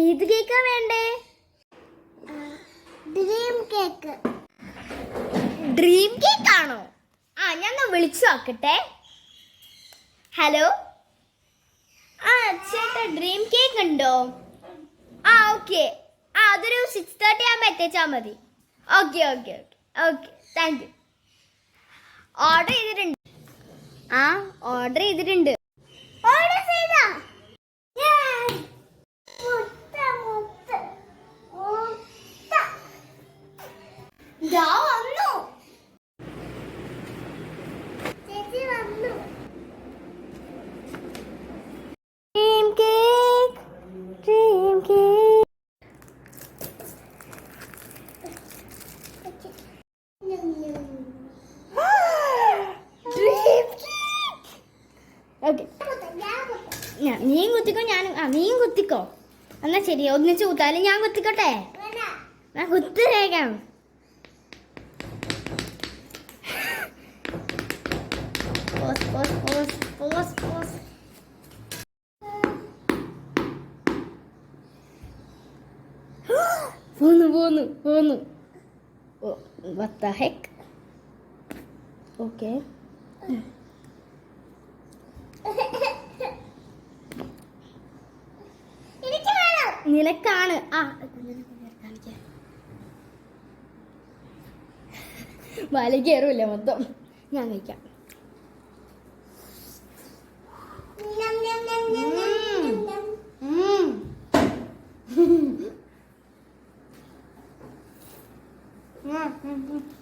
ഏത് കേക്കാ വേണ്ടേ? ഡ്രീം കേക്ക് ഡ്രീം കേക്ക് ആണോ? ആ ഞാൻ വിളിച്ചു നോക്കട്ടെ. ഹലോ ആ ചേട്ടാ ഡ്രീം കേക്ക് ഉണ്ടോ? ആ ഓക്കെ ആ അതൊരു സിക്സ് തേർട്ടി ആകുമ്പോൾ എത്തിച്ചാൽ മതി. Okay okay okay okay thank you order ചെയ്തിട്ടുണ്ട്. ആ ഓർഡർ ചെയ്തിട്ടുണ്ട്. ദാ വന്നു. ചേച്ചി വന്നു. Dream cake dream cake dream cake okay ഞാൻ നീയും കുത്തിക്കോ ഞാനും ആ നീയും കുത്തിക്കോ. എന്നാ ശരി ഒന്നിച്ച് കുത്താലും ഞാൻ കുത്തിക്കോട്ടെ? ഞാൻ കുത്തി pose pose pose pose pose പോന്നു പോന്നു പോന്നു what the heck? Okay. നിനക്കാണ്. ആ. വല കയറൂല മൊത്തം? ഞാൻ കഴിക്കാം 嗯嗯嗯。